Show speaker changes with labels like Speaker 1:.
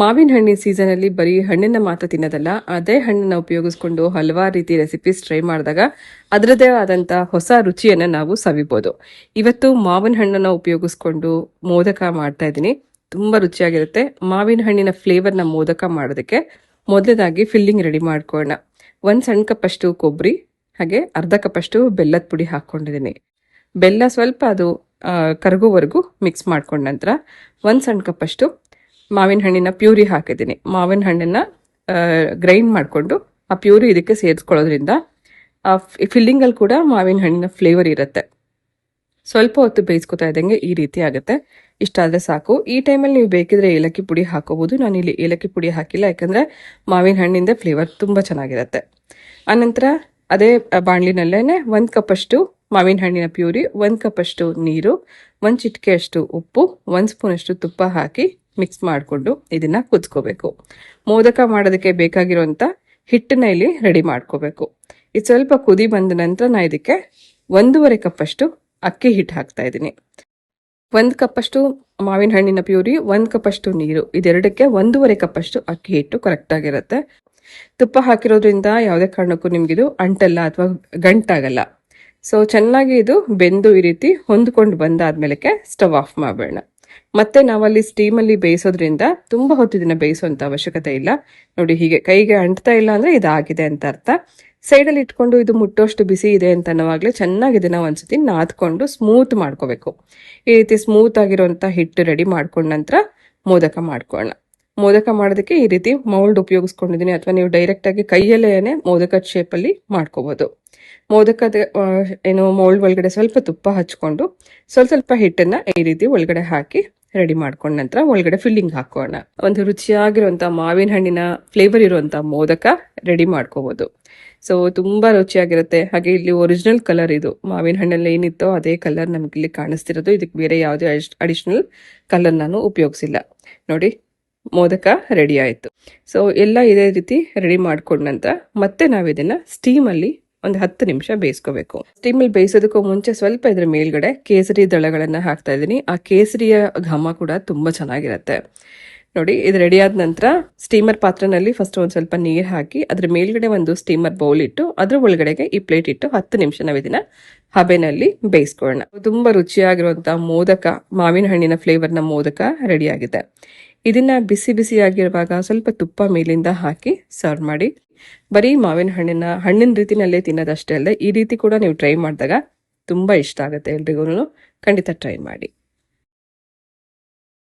Speaker 1: ಮಾವಿನ ಹಣ್ಣಿನ ಸೀಸನಲ್ಲಿ ಬರೀ ಹಣ್ಣನ್ನ ಮಾತ್ರ ತಿನ್ನೋದಲ್ಲ, ಅದೇ ಹಣ್ಣನ್ನ ಉಪಯೋಗಿಸ್ಕೊಂಡು ಹಲವಾರು ರೀತಿ ರೆಸಿಪೀಸ್ ಟ್ರೈ ಮಾಡಿದಾಗ ಅದರದೇ ಆದಂಥ ಹೊಸ ರುಚಿಯನ್ನು ನಾವು ಸವಿಬೋದು. ಇವತ್ತು ಮಾವಿನ ಹಣ್ಣನ್ನು ಉಪಯೋಗಿಸ್ಕೊಂಡು ಮೋದಕ ಮಾಡ್ತಾ ಇದ್ದೀನಿ. ತುಂಬ ರುಚಿಯಾಗಿರುತ್ತೆ. ಮಾವಿನ ಹಣ್ಣಿನ ಫ್ಲೇವರ್ನ ಮೋದಕ ಮಾಡೋದಕ್ಕೆ ಮೊದಲದಾಗಿ ಫಿಲ್ಲಿಂಗ್ ರೆಡಿ ಮಾಡ್ಕೊಳ್ಳೋಣ. ಒಂದು ಸಣ್ಣ ಕಪ್ಪಷ್ಟು ಕೊಬ್ಬರಿ ಹಾಗೆ ಅರ್ಧ ಕಪ್ಪಷ್ಟು ಬೆಲ್ಲದ ಪುಡಿ ಹಾಕ್ಕೊಂಡಿದ್ದೀನಿ. ಬೆಲ್ಲ ಸ್ವಲ್ಪ ಅದು ಕರಗುವವರೆಗೂ ಕರಗೋವರೆಗೂ ಮಿಕ್ಸ್ ಮಾಡ್ಕೊಂಡ ನಂತರ ಒಂದು ಸಣ್ಣ ಕಪ್ಪಷ್ಟು ಮಾವಿನ ಹಣ್ಣಿನ ಪ್ಯೂರಿ ಹಾಕಿದ್ದೀನಿ. ಮಾವಿನ ಹಣ್ಣನ್ನ ಗ್ರೈಂಡ್ ಮಾಡಿಕೊಂಡು ಆ ಪ್ಯೂರಿ ಇದಕ್ಕೆ ಸೇರಿಸ್ಕೊಳ್ಳೋದ್ರಿಂದ ಆ ಫಿಲ್ಲಿಂಗಲ್ಲಿ ಕೂಡ ಮಾವಿನ ಹಣ್ಣಿನ ಫ್ಲೇವರ್ ಇರುತ್ತೆ. ಸ್ವಲ್ಪ ಹೊತ್ತು ಬೇಯಿಸ್ಕೊತಾ ಇದ್ದಂಗೆ ಈ ರೀತಿ ಆಗುತ್ತೆ. ಇಷ್ಟಾದರೆ ಸಾಕು. ಈ ಟೈಮಲ್ಲಿ ನೀವು ಬೇಕಿದ್ರೆ ಏಲಕ್ಕಿ ಪುಡಿ ಹಾಕೋಬಹುದು ನಾನು ಇಲ್ಲಿ ಏಲಕ್ಕಿ ಪುಡಿ ಹಾಕಿಲ್ಲ, ಯಾಕಂದರೆ ಮಾವಿನ ಹಣ್ಣಿಂದ ಫ್ಲೇವರ್ ತುಂಬ ಚೆನ್ನಾಗಿರುತ್ತೆ. ಆನಂತರ ಅದೇ ಬಾಣಲಿನಲ್ಲೇ ಒಂದು ಕಪ್ಪಷ್ಟು ಮಾವಿನ ಹಣ್ಣಿನ ಪ್ಯೂರಿ, ಒಂದು ಕಪ್ಪಷ್ಟು ನೀರು, ಒಂದು ಚಿಟಿಕೆಯಷ್ಟು ಉಪ್ಪು, ಒಂದು ಸ್ಪೂನಷ್ಟು ತುಪ್ಪ ಹಾಕಿ ಮಿಕ್ಸ್ ಮಾಡಿಕೊಂಡು ಇದನ್ನು ಕುದ್ಕೋಬೇಕು. ಮೋದಕ ಮಾಡೋದಕ್ಕೆ ಬೇಕಾಗಿರುವಂಥ ಹಿಟ್ಟನ್ನ ಇಲ್ಲಿ ರೆಡಿ ಮಾಡ್ಕೋಬೇಕು. ಇದು ಸ್ವಲ್ಪ ಕುದಿ ಬಂದ ನಂತರ ನಾ ಇದಕ್ಕೆ ಒಂದೂವರೆ ಕಪ್ಪಷ್ಟು ಅಕ್ಕಿ ಹಿಟ್ಟು ಹಾಕ್ತಾ ಇದ್ದೀನಿ. ಒಂದು ಕಪ್ಪಷ್ಟು ಮಾವಿನ ಹಣ್ಣಿನ ಪ್ಯೂರಿ, ಒಂದು ಕಪ್ಪಷ್ಟು ನೀರು, ಇದೆರಡಕ್ಕೆ ಒಂದೂವರೆ ಕಪ್ಪಷ್ಟು ಅಕ್ಕಿ ಹಿಟ್ಟು ಕರೆಕ್ಟಾಗಿರುತ್ತೆ ತುಪ್ಪ ಹಾಕಿರೋದ್ರಿಂದ ಯಾವುದೇ ಕಾರಣಕ್ಕೂ ನಿಮಗಿದು ಅಂಟಲ್ಲ ಅಥವಾ ಗಂಟಾಗಲ್ಲ. ಸೊ ಚೆನ್ನಾಗಿ ಇದು ಬೆಂದು ಈ ರೀತಿ ಹೊಂದ್ಕೊಂಡು ಬಂದಾದ್ಮೇಲೆ ಸ್ಟವ್ ಆಫ್ ಮಾಡಬೇಡ ಮತ್ತೆ ನಾವಲ್ಲಿ ಸ್ಟೀಮಲ್ಲಿ ಬೇಯಿಸೋದ್ರಿಂದ ತುಂಬ ಹೊತ್ತು ಇದನ್ನು ಬೇಯಿಸುವಂಥ ಅವಶ್ಯಕತೆ ಇಲ್ಲ. ನೋಡಿ ಹೀಗೆ ಕೈಗೆ ಅಂಟ್ತಾ ಇಲ್ಲ ಅಂದ್ರೆ ಇದಾಗಿದೆ ಅಂತ ಅರ್ಥ. ಸೈಡಲ್ಲಿ ಇಟ್ಕೊಂಡು ಇದು ಮುಟ್ಟೋಷ್ಟು ಬಿಸಿ ಇದೆ ಅಂತ ಅನ್ನೋವಾಗಲೇ ಚೆನ್ನಾಗಿ ಇದನ್ನ ಒಂದ್ಸತಿ ನಾದ್ಕೊಂಡು ಸ್ಮೂತ್ ಮಾಡ್ಕೋಬೇಕು. ಈ ರೀತಿ ಸ್ಮೂತ್ ಆಗಿರುವಂತ ಹಿಟ್ಟು ರೆಡಿ ಮಾಡ್ಕೊಂಡ ನಂತರ ಮೋದಕ ಮಾಡ್ಕೊಳ್ಳೋಣ. ಮೋದಕ ಮಾಡೋದಕ್ಕೆ ಈ ರೀತಿ ಮೌಲ್ಡ್ ಉಪಯೋಗಿಸ್ಕೊಂಡಿದ್ದೀನಿ. ಅಥವಾ ನೀವು ಡೈರೆಕ್ಟಾಗಿ ಕೈಯಲ್ಲೇನೆ ಮೋದಕದ ಶೇಪಲ್ಲಿ ಮಾಡ್ಕೋಬೋದು. ಮೋದಕದ ಏನು ಮೌಲ್ಡ್ ಒಳಗಡೆ ಸ್ವಲ್ಪ ತುಪ್ಪ ಹಚ್ಕೊಂಡು, ಸ್ವಲ್ಪ ಸ್ವಲ್ಪ ಹಿಟ್ಟನ್ನ ಈ ರೀತಿ ಒಳಗಡೆ ಹಾಕಿ ರೆಡಿ ಮಾಡ್ಕೊಂಡ ನಂತರ ಒಳಗಡೆ ಫಿಲ್ಲಿಂಗ್ ಹಾಕೋಣ. ಒಂದು ರುಚಿಯಾಗಿರುವಂಥ ಮಾವಿನ ಹಣ್ಣಿನ ಫ್ಲೇವರ್ ಇರುವಂತ ಮೋದಕ ರೆಡಿ ಮಾಡ್ಕೋಬೋದು. ಸೊ ತುಂಬಾ ರುಚಿಯಾಗಿರುತ್ತೆ. ಹಾಗೆ ಇಲ್ಲಿ ಒರಿಜಿನಲ್ ಕಲರ್ ಇದು. ಮಾವಿನ ಹಣ್ಣಲ್ಲಿ ಏನಿತ್ತೋ ಅದೇ ಕಲರ್ ನಮ್ಗೆ ಇಲ್ಲಿ ಕಾಣಿಸ್ತಿರೋದು. ಇದಕ್ಕೆ ಬೇರೆ ಯಾವುದೇ ಅಡಿಷನಲ್ ಕಲರ್ ನಾನು ಉಪಯೋಗಿಸಿಲ್ಲ. ನೋಡಿ ಮೋದಕ ರೆಡಿ ಆಯಿತು. ಸೊ ಎಲ್ಲ ಇದೇ ರೀತಿ ರೆಡಿ ಮಾಡ್ಕೊಂಡ ನಂತರ ಮತ್ತೆ ನಾವು ಇದನ್ನ ಸ್ಟೀಮಲ್ಲಿ ಒಂದು ಹತ್ತು ನಿಮಿಷ ಬೇಯಿಸ್ಕೋಬೇಕು. ಸ್ಟೀಮಲ್ಲಿ ಬೇಯಿಸೋದಕ್ಕೂ ಮುಂಚೆ ಸ್ವಲ್ಪ ಇದ್ರ ಮೇಲ್ಗಡೆ ಕೇಸರಿ ದಳಗಳನ್ನು ಹಾಕ್ತಾ ಇದ್ದೀನಿ. ಆ ಕೇಸರಿಯ ಘಮ ಕೂಡ ತುಂಬಾ ಚೆನ್ನಾಗಿರುತ್ತೆ. ನೋಡಿ, ಇದು ರೆಡಿ ಆದ ನಂತರ ಸ್ಟೀಮರ್ ಪಾತ್ರೆನಲ್ಲಿ ಫಸ್ಟ್ ಒಂದು ಸ್ವಲ್ಪ ನೀರು ಹಾಕಿ ಅದ್ರ ಮೇಲ್ಗಡೆ ಒಂದು ಸ್ಟೀಮರ್ ಬೌಲ್ ಇಟ್ಟು ಅದ್ರ ಒಳಗಡೆಗೆ ಈ ಪ್ಲೇಟ್ ಇಟ್ಟು ಹತ್ತು ನಿಮಿಷ ನಾವು ಇದನ್ನ ಹಬೆನಲ್ಲಿ ಬೇಯಿಸ್ಕೊಳ್ಳೋಣ. ತುಂಬಾ ರುಚಿಯಾಗಿರುವಂತಹ ಮೋದಕ, ಮಾವಿನ ಹಣ್ಣಿನ ಫ್ಲೇವರ್ನ ಮೋದಕ ರೆಡಿ ಆಗಿದೆ. ಇದನ್ನ ಬಿಸಿ ಬಿಸಿಯಾಗಿರುವಾಗ ಸ್ವಲ್ಪ ತುಪ್ಪ ಮೇಲಿಂದ ಹಾಕಿ ಸರ್ವ್ ಮಾಡಿ. ಬರೀ ಮಾವಿನ ಹಣ್ಣಿನ ಹಣ್ಣಿನ ರೀತಿನಲ್ಲೇ ತಿನ್ನೋದಷ್ಟೇ ಅಲ್ಲದೆ ಈ ರೀತಿ ಕೂಡ ನೀವು ಟ್ರೈ ಮಾಡಿದಾಗ ತುಂಬ ಇಷ್ಟ ಆಗುತ್ತೆ ಎಲ್ರಿಗೂ ಖಂಡಿತ ಟ್ರೈ ಮಾಡಿ.